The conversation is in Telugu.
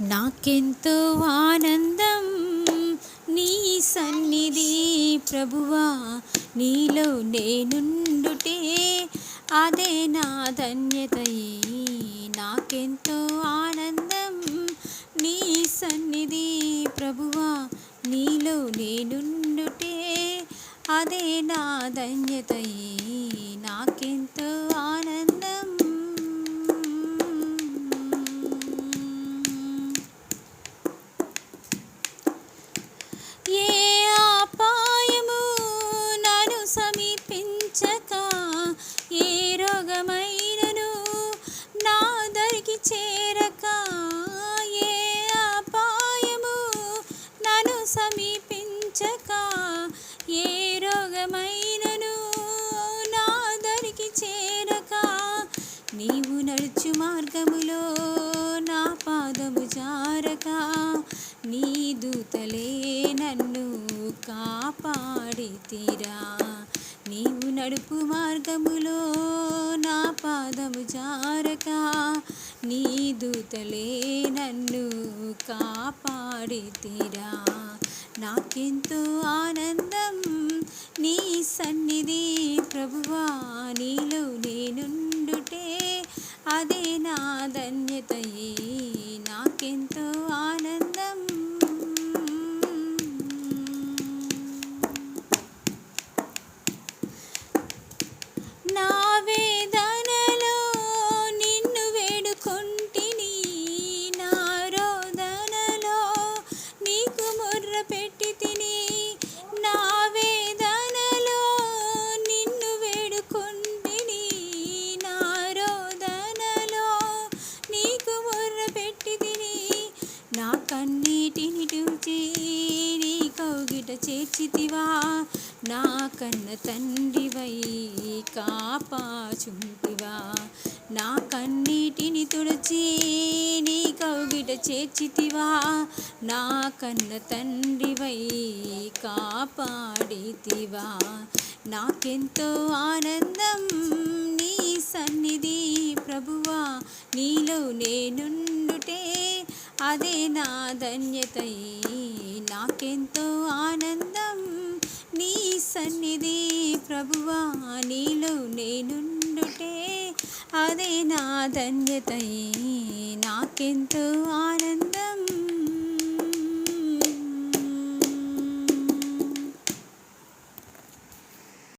నాకెంతో ఆనందం. నీ సన్నిధి ప్రభువా నీలో నేనుండుటే అదే నా ధన్యతయే. నాకెంతో ఆనందం. నీ సన్నిధి ప్రభువా నీలో నేనుండుటే అదే నా ధన్యతయే. కాపాడితిరా. నీవు నడుపు మార్గములో నా పాదము జారక. నీ దూతలే నన్ను కాపాడితిరా. నాకెంతో ఆనందం నీ సన్నిధి ప్రభువా. నీలో నేనుండుటే అదే నా ధన్యతయే. నాకెంతో ముర్ర పెట్టి తిని నా వేదనలో నిన్ను వేడుకొంటిని నా రోదనలో నీకు ముర్ర పెట్టి తిని నా కన్నీటిని టూచి నీ కౌగిట చేర్చితివా. నా కన్న తండ్రివై కాపాచుంటివా. నా కన్నీటిని తుడిచి నీ కౌగిట చేర్చితివా? నా కన్న తండ్రివై కాపాడితివా? నాకెంతో ఆనందం నీ సన్నిధి ప్రభువా. నీలో నేనుండుటే అదే నా ధన్యతయే నాకెంతో ఆనందం నీ సన్నిధి ప్రభువా. నీలో నేనుండుటే అదే నా ధన్యతయే. నాకెంతో ఆనందం.